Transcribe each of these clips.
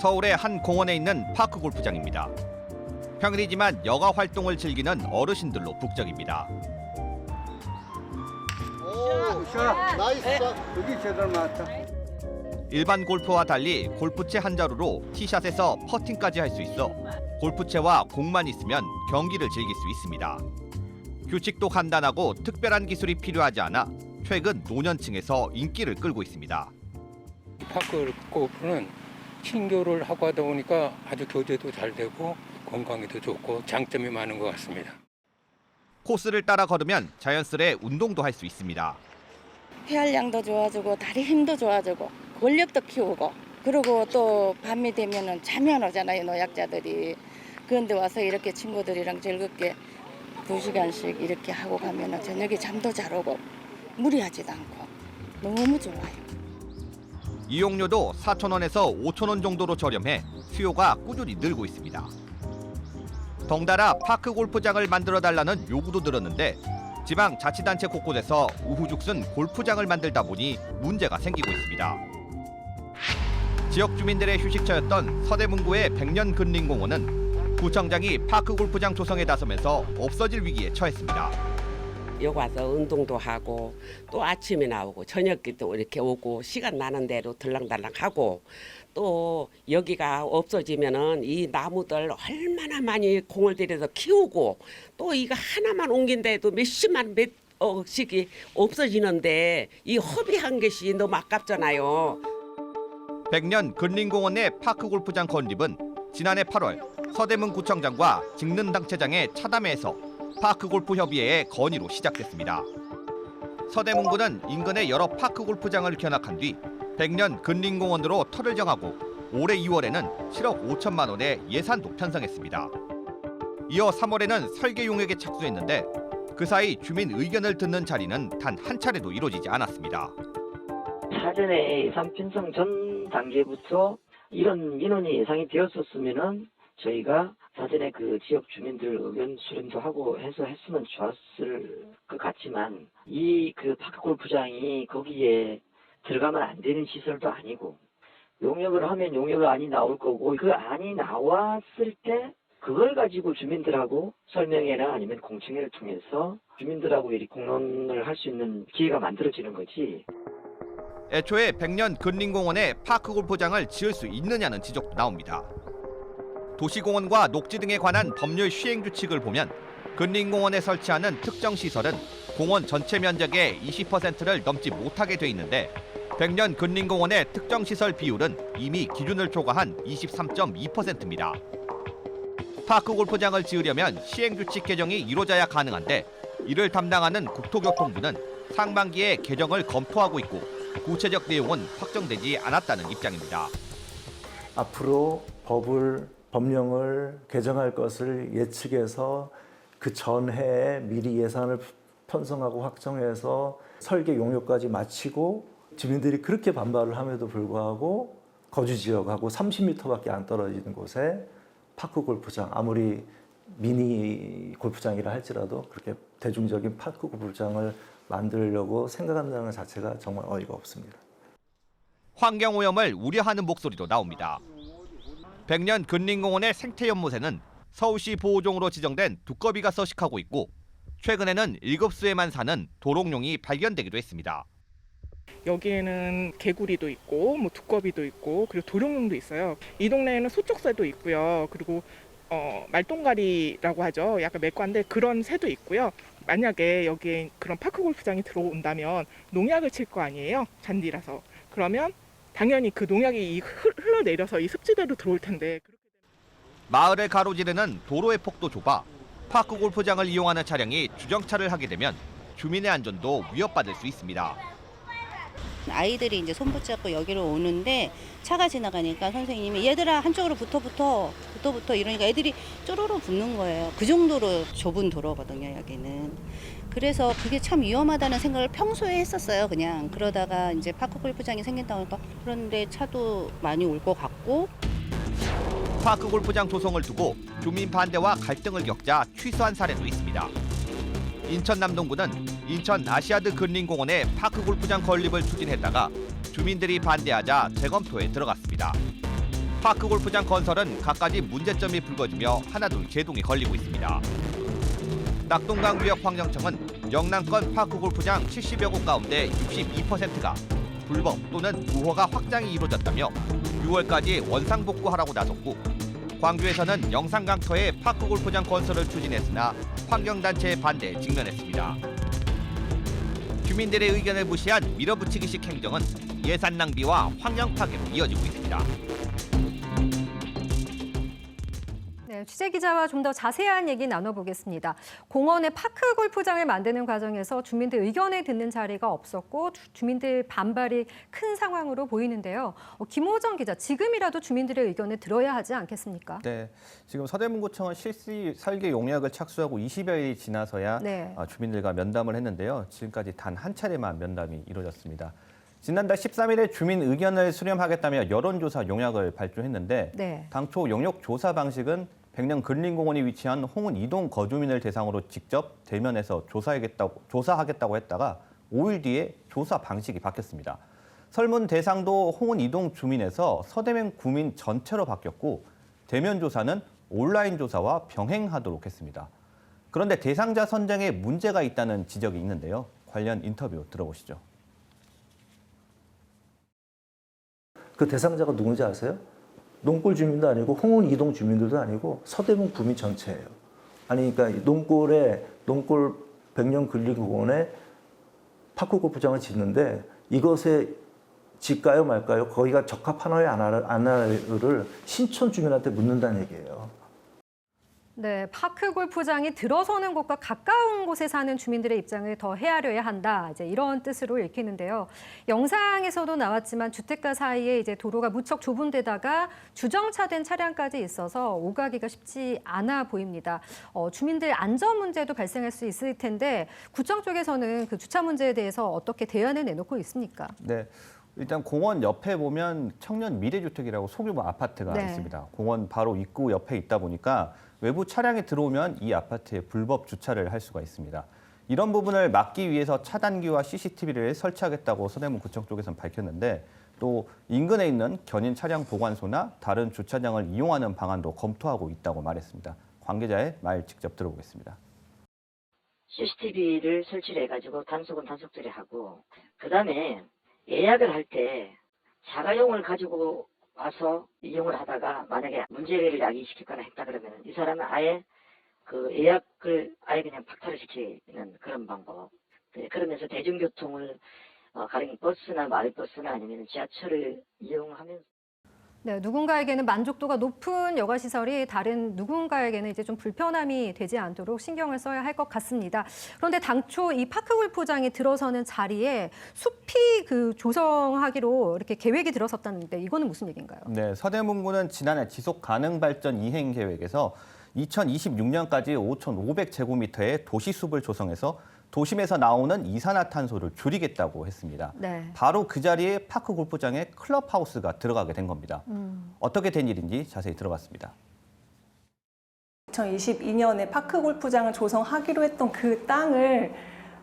서울의 한 공원에 있는 파크 골프장입니다. 평일이지만 여가 활동을 즐기는 어르신들로 북적입니다. 오, 샷. 나이스 샷. 여기 제대로 맞다. 일반 골프와 달리 골프채 한 자루로 티샷에서 퍼팅까지 할 수 있어 골프채와 공만 있으면 경기를 즐길 수 있습니다. 규칙도 간단하고 특별한 기술이 필요하지 않아 최근 노년층에서 인기를 끌고 있습니다. 이 파크 골프는 신교를 하고 하다 보니까 아주 교제도 잘 되고 건강에도 좋고 장점이 많은 것 같습니다. 코스를 따라 걸으면 자연스레 운동도 할 수 있습니다. 폐활량도 좋아지고 다리 힘도 좋아지고 권력도 키우고 그리고 또 밤이 되면은 잠이 안 오잖아요 노약자들이 그런데 와서 이렇게 친구들이랑 즐겁게 두 시간씩 이렇게 하고 가면은 저녁에 잠도 잘 오고 무리하지도 않고 너무 좋아요. 이용료도 4,000원에서 5,000원 정도로 저렴해 수요가 꾸준히 늘고 있습니다. 덩달아 파크 골프장을 만들어 달라는 요구도 들었는데 지방 자치단체 곳곳에서 우후죽순 골프장을 만들다 보니 문제가 생기고 있습니다. 지역 주민들의 휴식처였던 서대문구의 백년 근린공원은 구청장이 파크 골프장 조성에 나서면서 없어질 위기에 처했습니다. 여기 와서 운동도 하고 또 아침에 나오고 저녁에도 이렇게 오고 시간 나는 대로 들랑달랑 하고 또 여기가 없어지면은 이 나무들 얼마나 많이 공을 들여서 키우고 또 이거 하나만 옮긴데도 몇십만 몇 억씩이 없어지는데 이 허비한 것이 너무 아깝잖아요. 백년 근린공원 내 파크 골프장 건립은 지난해 8월 서대문 구청장과 직능당체장의 차담회에서 파크 골프 협의회의 건의로 시작됐습니다. 서대문구는 인근의 여러 파크 골프장을 견학한 뒤 백년 근린공원으로 터를 정하고 올해 2월에는 7억 5천만 원의 예산도 편성했습니다. 이어 3월에는 설계 용역에 착수했는데 그 사이 주민 의견을 듣는 자리는 단 한 차례도 이루어지지 않았습니다. 사전에 예산 편성 전 단계부터 이런 민원이 예상이 되었었으면은 저희가 사전에 그 지역 주민들 의견 수렴도 하고 해서 했으면 좋았을 것 같지만 이 그 파크 골프장이 거기에 들어가면 안 되는 시설도 아니고 용역을 하면 용역 안이 나올 거고 그 안이 나왔을 때 그걸 가지고 주민들하고 설명회나 아니면 공청회를 통해서 주민들하고 이렇게 공론을 할 수 있는 기회가 만들어지는 거지 애초에 백년 근린공원에 파크 골프장을 지을 수 있느냐는 지적도 나옵니다. 도시공원과 녹지 등에 관한 법률 시행 규칙을 보면 근린공원에 설치하는 특정 시설은 공원 전체 면적의 20%를 넘지 못하게 돼 있는데 백년 근린공원의 특정 시설 비율은 이미 기준을 초과한 23.2%입니다. 파크 골프장을 지으려면 시행 규칙 개정이 이루어져야 가능한데 이를 담당하는 국토교통부는 상반기에 개정을 검토하고 있고 구체적 내용은 확정되지 않았다는 입장입니다. 앞으로 법을 법령을 개정할 것을 예측해서 그 전해에 미리 예산을 편성하고 확정해서 설계 용역까지 마치고 주민들이 그렇게 반발을 함에도 불구하고 거주 지역하고 30m밖에 안 떨어지는 곳에 파크 골프장 아무리 미니 골프장이라 할지라도 그렇게 대중적인 파크 골프장을 만들려고 생각한다는 것 자체가 정말 어이가 없습니다. 환경 오염을 우려하는 목소리도 나옵니다. 백년 근린공원의 생태 연못에는 서울시 보호종으로 지정된 두꺼비가 서식하고 있고 최근에는 일급수에만 사는 도롱뇽이 발견되기도 했습니다. 여기에는 개구리도 있고 뭐 두꺼비도 있고 그리고 도룡뇽도 있어요. 이 동네에는 소쪽새도 있고요. 그리고 어, 말똥가리라고 하죠. 약간 맥과인데 그런 새도 있고요. 만약에 여기에 그런 파크 골프장이 들어온다면 농약을 칠 거 아니에요. 잔디라서. 그러면 당연히 그 농약이 흘러내려서 이 습지대로 들어올 텐데 마을을 가로지르는 도로의 폭도 좁아 파크 골프장을 이용하는 차량이 주정차를 하게 되면 주민의 안전도 위협받을 수 있습니다. 아이들이 이제 손 붙잡고 여기로 오는데 차가 지나가니까 선생님이 얘들아 한쪽으로 붙어 붙어 붙어 붙어 이러니까 애들이 쪼로로 붙는 거예요. 그 정도로 좁은 도로거든요 여기는. 그래서 그게 참 위험하다는 생각을 평소에 했었어요. 그냥 그러다가 이제 파크 골프장이 생긴다고 하니까 그런데 차도 많이 올 것 같고 파크 골프장 조성을 두고 주민 반대와 갈등을 겪자 취소한 사례도 있습니다. 인천 남동구는 인천 아시아드 근린공원에 파크 골프장 건립을 추진했다가 주민들이 반대하자 재검토에 들어갔습니다. 파크 골프장 건설은 갖가지 문제점이 불거지며 하나둘 제동이 걸리고 있습니다. 낙동강 구역 환경청은 영남권 파크 골프장 70여 곳 가운데 62%가 불법 또는 무허가 확장이 이루어졌다며 6월까지 원상 복구하라고 나섰고 광주에서는 영산강터에 파크 골프장 건설을 추진했으나 환경단체의 반대에 직면했습니다. 주민들의 의견을 무시한 밀어붙이기식 행정은 예산 낭비와 환경 파괴로 이어지고 있습니다. 네, 취재 기자와 좀 더 자세한 얘기 나눠보겠습니다. 공원의 파크 골프장을 만드는 과정에서 주민들 의견을 듣는 자리가 없었고 주- 주민들 반발이 큰 상황으로 보이는데요. 어, 김호정 기자, 지금이라도 주민들의 의견을 들어야 하지 않겠습니까? 네, 지금 서대문구청은 실시 설계 용역을 착수하고 20여일이 지나서야 네. 어, 주민들과 면담을 했는데요. 지금까지 단 한 차례만 면담이 이루어졌습니다. 지난달 13일에 주민 의견을 수렴하겠다며 여론조사 용역을 발주했는데 네. 당초 용역 조사 방식은 백령 근린공원이 위치한 홍은 이동 거주민을 대상으로 직접 대면해서 조사하겠다고, 조사하겠다고 했다가 5일 뒤에 조사 방식이 바뀌었습니다. 설문 대상도 홍은 이동 주민에서 서대문 구민 전체로 바뀌었고 대면 조사는 온라인 조사와 병행하도록 했습니다. 그런데 대상자 선정에 문제가 있다는 지적이 있는데요. 관련 인터뷰 들어보시죠. 그 대상자가 누군지 아세요? 농골 주민도 아니고 홍은 이동 주민들도 아니고 서대문 구민 전체예요. 아니 그러니까 농골에 농골 백년 근린공원에 파크 골프장을 짓는데 이것에 짓까요 말까요? 거기가 적합하나요 안 하나- 안 하나요를 신촌 주민한테 묻는다는 얘기예요. 네, 파크 골프장이 들어서는 곳과 가까운 곳에 사는 주민들의 입장을 더 헤아려야 한다. 이제 이런 뜻으로 읽히는데요. 영상에서도 나왔지만 주택가 사이에 이제 도로가 무척 좁은 데다가 주정차된 차량까지 있어서 오가기가 쉽지 않아 보입니다. 어, 주민들 안전 문제도 발생할 수 있을 텐데 구청 쪽에서는 그 주차 문제에 대해서 어떻게 대안을 내놓고 있습니까? 네. 일단 공원 옆에 보면 청년 미래주택이라고 소규모 아파트가 네. 있습니다. 공원 바로 입구 옆에 있다 보니까 외부 차량이 들어오면 이 아파트에 불법 주차를 할 수가 있습니다. 이런 부분을 막기 위해서 차단기와 CCTV를 설치하겠다고 서대문 구청 쪽에서는 밝혔는데 또 인근에 있는 견인 차량 보관소나 다른 주차장을 이용하는 방안도 검토하고 있다고 말했습니다. 관계자의 말 직접 들어보겠습니다. CCTV를 설치를 해가지고 단속은 단속들이 하고 그 다음에 예약을 할 때 자가용을 가지고 와서 이용을 하다가 만약에 문제를 야기시키거나 했다 그러면 이 사람은 아예 그 예약을 아예 그냥 박탈을 시키는 그런 방법. 네, 그러면서 대중교통을 어, 가령 버스나 마을버스나 아니면 지하철을 이용하면서 네, 누군가에게는 만족도가 높은 여가 시설이 다른 누군가에게는 이제 좀 불편함이 되지 않도록 신경을 써야 할 것 같습니다. 그런데 당초 이 파크 골프장이 들어서는 자리에 숲이 그 조성하기로 이렇게 계획이 들어섰다는데 이거는 무슨 얘기인가요? 네, 서대문구는 지난해 지속 가능 발전 이행 계획에서 2026년까지 5,500제곱미터의 도시숲을 조성해서 도심에서 나오는 이산화탄소를 줄이겠다고 했습니다. 네. 바로 그 자리에 파크 골프장에 클럽하우스가 들어가게 된 겁니다. 음. 어떻게 된 일인지 자세히 들어봤습니다. 2022년에 파크 골프장을 조성하기로 했던 그 땅을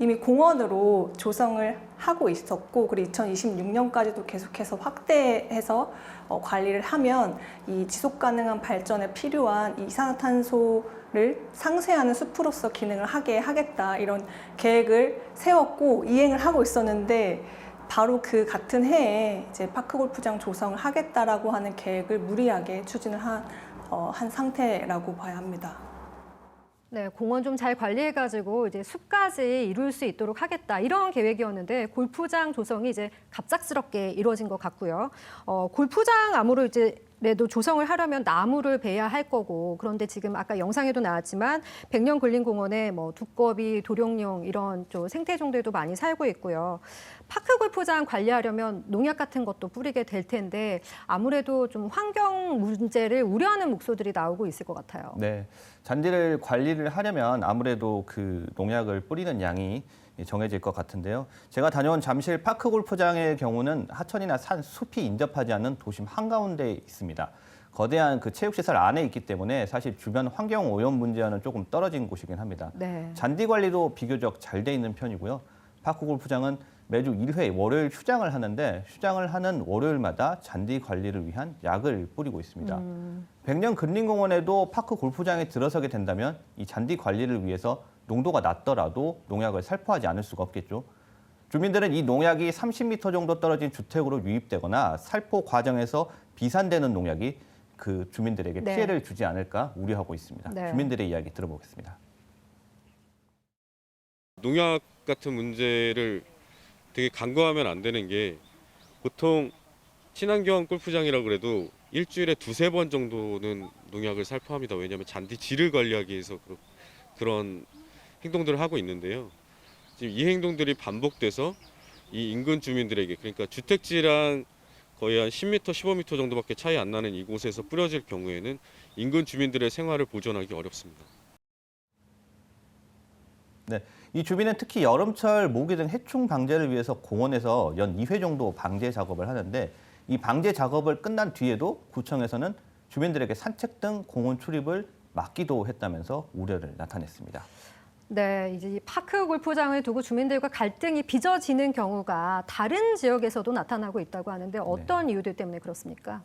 이미 공원으로 조성을 하고 있었고 그리고 2026년까지도 계속해서 확대해서 어, 관리를 하면 이 지속 가능한 발전에 필요한 이산화탄소 를 상쇄하는 숲으로서 기능을 하게 하겠다 이런 계획을 세웠고 이행을 하고 있었는데 바로 그 같은 해에 이제 파크 골프장 조성을 하겠다라고 하는 계획을 무리하게 추진을 한, 어, 한 상태라고 봐야 합니다. 네, 공원 좀 잘 관리해가지고 이제 숲까지 이룰 수 있도록 하겠다 이런 계획이었는데 골프장 조성이 이제 갑작스럽게 이루어진 것 같고요. 어, 골프장 아무로 이제 라도 조성을 하려면 나무를 베야 할 거고 그런데 지금 아까 영상에도 나왔지만 백년 근린공원에 뭐 두꺼비, 도룡뇽 이런 좀 생태종들도 많이 살고 있고요. 파크 골프장 관리하려면 농약 같은 것도 뿌리게 될 텐데 아무래도 좀 환경 문제를 우려하는 목소들이 나오고 있을 것 같아요. 네, 잔디를 관리를 하려면 아무래도 그 농약을 뿌리는 양이 정해질 것 같은데요. 제가 다녀온 잠실 파크 골프장의 경우는 하천이나 산, 숲이 인접하지 않는 도심 한가운데에 있습니다. 거대한 그 체육시설 안에 있기 때문에 사실 주변 환경 오염 문제와는 조금 떨어진 곳이긴 합니다. 네. 잔디 관리도 비교적 잘 돼 있는 편이고요. 파크 골프장은 매주 1회 월요일 휴장을 하는데 휴장을 하는 월요일마다 잔디 관리를 위한 약을 뿌리고 있습니다. 백년 근린공원에도 파크 골프장에 들어서게 된다면 이 잔디 관리를 위해서 농도가 낮더라도 농약을 살포하지 않을 수가 없겠죠. 주민들은 이 농약이 30m 정도 떨어진 주택으로 유입되거나 살포 과정에서 비산되는 농약이 그 주민들에게 네. 피해를 주지 않을까 우려하고 있습니다. 네. 주민들의 이야기 들어보겠습니다. 농약 같은 문제를 되게 간과하면 안 되는 게 보통 친환경 골프장이라 그래도 일주일에 두세 번 정도는 농약을 살포합니다. 왜냐하면 잔디 질을 관리하기 위해서 그런, 그런 행동들을 하고 있는데요. 지금 이 행동들이 반복돼서 이 인근 주민들에게 그러니까 주택지랑 거의 한 10m, 15m 정도밖에 차이 안 나는 이곳에서 뿌려질 경우에는 인근 주민들의 생활을 보존하기 어렵습니다. 네, 이 주민은 특히 여름철 모기 등 해충 방제를 위해서 공원에서 연 2회 정도 방제 작업을 하는데 이 방제 작업을 끝난 뒤에도 구청에서는 주민들에게 산책 등 공원 출입을 막기도 했다면서 우려를 나타냈습니다. 네, 이제 이 파크 골프장을 두고 주민들과 갈등이 빚어지는 경우가 다른 지역에서도 나타나고 있다고 하는데 어떤 이유들 때문에 그렇습니까?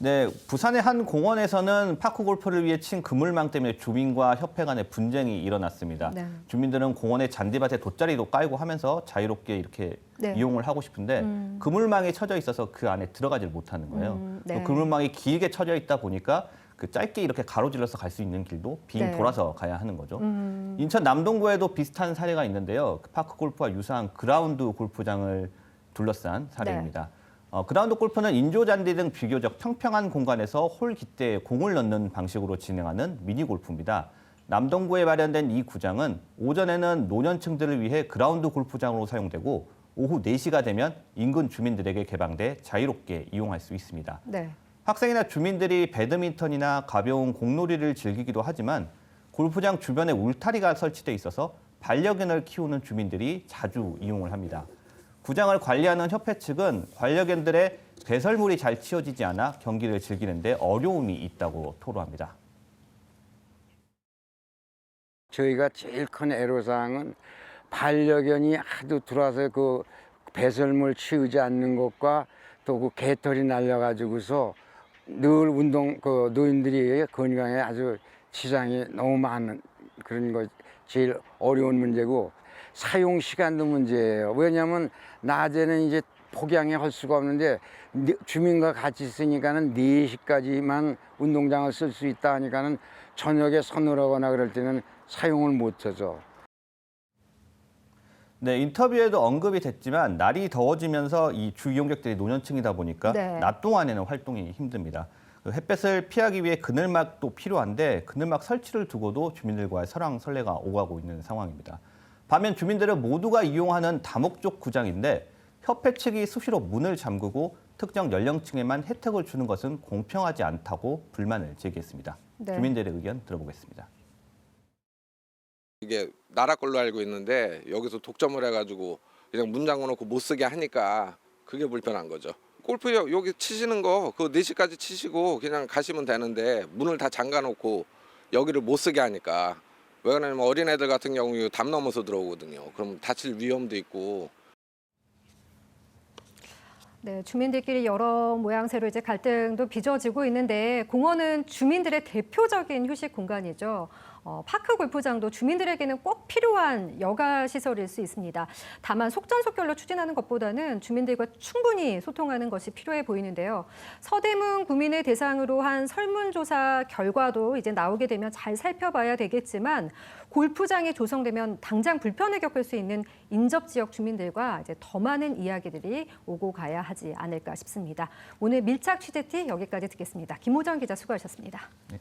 네, 부산의 한 공원에서는 파크 골프를 위해 친 그물망 때문에 주민과 협회 간의 분쟁이 일어났습니다. 네. 주민들은 공원의 잔디밭에 돗자리도 깔고 하면서 자유롭게 이렇게 네. 이용을 하고 싶은데 음. 그물망이 쳐져 있어서 그 안에 들어가질 못하는 거예요. 음, 또 네. 그물망이 길게 쳐져 있다 보니까 그 짧게 이렇게 가로질러서 갈 수 있는 길도 빙 네. 돌아서 가야 하는 거죠. 음, 인천 남동구에도 비슷한 사례가 있는데요. 그 파크 골프와 유사한 그라운드 골프장을 둘러싼 사례입니다. 어, 그라운드 골프는 인조 잔디 등 비교적 평평한 공간에서 홀 깃대에 공을 넣는 방식으로 진행하는 미니 골프입니다. 남동구에 마련된 이 구장은 오전에는 노년층들을 위해 그라운드 골프장으로 사용되고 오후 4시가 되면 인근 주민들에게 개방돼 자유롭게 이용할 수 있습니다. 네. 학생이나 주민들이 배드민턴이나 가벼운 공놀이를 즐기기도 하지만 골프장 주변에 울타리가 설치돼 있어서 반려견을 키우는 주민들이 자주 이용을 합니다. 구장을 관리하는 협회 측은 반려견들의 배설물이 잘 치워지지 않아 경기를 즐기는데 어려움이 있다고 토로합니다. 저희가 제일 큰 애로사항은 반려견이 하도 들어와서 그 배설물 치우지 않는 것과 또 그 개털이 날려가지고서 늘 운동 그 노인들이 건강에 아주 지장이 너무 많은 그런 거 제일 어려운 문제고 사용 시간도 문제예요. 왜냐하면 낮에는 이제 폭양에 할 수가 없는데 네- 주민과 같이 있으니까는 4시까지만 운동장을 쓸 수 있다 하니까는 저녁에 서늘하거나 그럴 때는 사용을 못 하죠. 네, 인터뷰에도 언급이 됐지만 날이 더워지면서 이 주 이용객들이 노년층이다 보니까 네. 낮 동안에는 활동이 힘듭니다. 그 햇볕을 피하기 위해 그늘막도 필요한데 그늘막 설치를 두고도 주민들과의 설왕설래가 오가고 있는 상황입니다. 반면 주민들은 모두가 이용하는 다목적 구장인데 협회 측이 수시로 문을 잠그고 특정 연령층에만 혜택을 주는 것은 공평하지 않다고 불만을 제기했습니다. 네. 주민들의 의견 들어보겠습니다. 이게 나라 걸로 알고 있는데 여기서 독점을 해가지고 그냥 문 잠궈놓고 못 쓰게 하니까 그게 불편한 거죠. 골프 여- 여기 치시는 거 그거 4시까지 치시고 그냥 가시면 되는데 문을 다 잠가놓고 여기를 못 쓰게 하니까 왜 그러냐면 어린애들 같은 경우 담 넘어서 들어오거든요. 그럼 다칠 위험도 있고 네, 주민들끼리 여러 모양새로 이제 갈등도 빚어지고 있는데 공원은 주민들의 대표적인 휴식 공간이죠. 어, 파크 골프장도 주민들에게는 꼭 필요한 여가 시설일 수 있습니다. 다만 속전속결로 추진하는 것보다는 주민들과 충분히 소통하는 것이 필요해 보이는데요. 서대문 구민을 대상으로 한 설문조사 결과도 이제 나오게 되면 잘 살펴봐야 되겠지만 골프장이 조성되면 당장 불편을 겪을 수 있는 인접 지역 주민들과 이제 더 많은 이야기들이 오고 가야 하지 않을까 싶습니다. 오늘 밀착 취재티 여기까지 듣겠습니다. 김호정 기자 수고하셨습니다. 네,